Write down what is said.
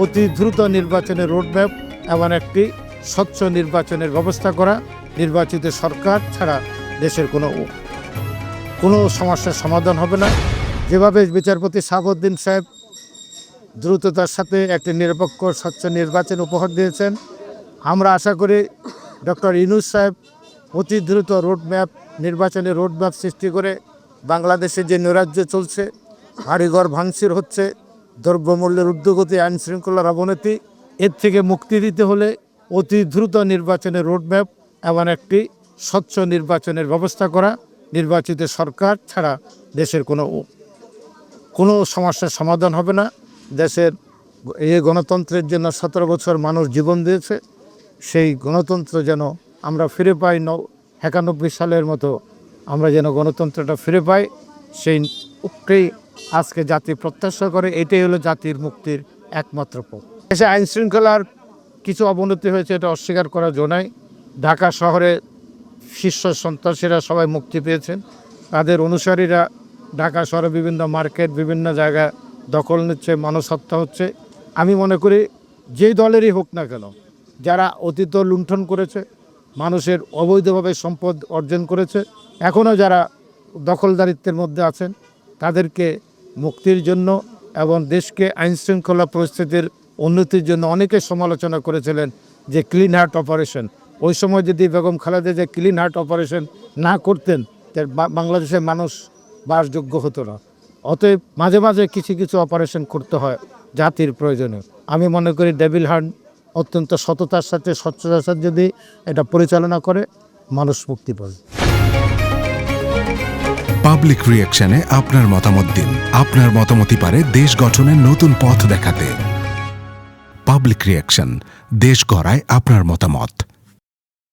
অতি দ্রুত নির্বাচনের রোডম্যাপ এমন একটি স্বচ্ছ নির্বাচনের ব্যবস্থা করা নির্বাচিত সরকার ছাড়া দেশের কোনো কোনো সমস্যার সমাধান হবে না। যেভাবে বিচারপতি সাহাবুদ্দিন সাহেব দ্রুততার সাথে একটি নিরপেক্ষ, স্বচ্ছ নির্বাচন উপহার দিয়েছেন, আমরা আশা করি ডক্টর ইনুস সাহেব অতি দ্রুত রোডম্যাপ নির্বাচনের রোডম্যাপ সৃষ্টি করে বাংলাদেশে যে নৈরাজ্য চলছে, বাড়িঘর ভাঙচুর হচ্ছে দ্রব্যমূল্যের ঊর্ধ্বগতি, আইন শৃঙ্খলার অবনতি, এর থেকে মুক্তি দিতে হলে অতি দ্রুত নির্বাচনের রোডম্যাপ এমন একটি স্বচ্ছ নির্বাচনের ব্যবস্থা করা। নির্বাচিত সরকার ছাড়া দেশের কোনো কোনো সমস্যার সমাধান হবে না। দেশের এই গণতন্ত্রের জন্য সতেরো বছর মানুষ জীবন দিয়েছে। সেই গণতন্ত্র যেন আমরা ফিরে পাই, ন একানব্বই সালের মতো আমরা যেন গণতন্ত্রটা ফিরে পাই, সেই আজকে জাতি প্রত্যাশা করে এটাই হলো জাতির মুক্তির একমাত্র পথ। দেশে আইন শৃঙ্খলার কিছু অবনতি হয়েছে, এটা অস্বীকার করা জোনাই ঢাকা শহরে শীর্ষ সন্ত্রাসীরা সবাই মুক্তি পেয়েছেন। তাদের অনুসারীরা ঢাকা শহরে বিভিন্ন মার্কেট, বিভিন্ন জায়গা দখল নিচ্ছে মানুষ হত্যা হচ্ছে। আমি মনে করি যেই দলেরই হোক না কেন, যারা অতীত লুণ্ঠন করেছে, মানুষের অবৈধভাবে সম্পদ অর্জন করেছে, এখনও যারা দখলদারিত্বের মধ্যে আছেন, তাদেরকে মুক্তির জন্য এবং দেশকে আইন শৃঙ্খলা পরিস্থিতির উন্নতির জন্য অনেকে সমালোচনা করেছিলেন যে ক্লিন হার্ট অপারেশন। ওই সময় যদি বেগম খালেদা যে ক্লিন হার্ট অপারেশন না করতেন বাংলাদেশের মানুষ বাসযোগ্য হতো না। অতএব মাঝে মাঝে কিছু কিছু অপারেশন করতে হয় জাতির প্রয়োজনে। আমি মনে করি ডেভিল হার্ট অত্যন্ত সততার সাথে, স্বচ্ছতার সাথে যদি এটা পরিচালনা করে, মানুষ মুক্তি পাবে। পাবলিক রিয়াকশনে আপনার মতামত দিন। আপনার মতামতই পারে দেশ গঠনের নতুন পথ দেখাতে। পাবলিক রিয়াকশন দেশ গড়ায় আপনার মতামত।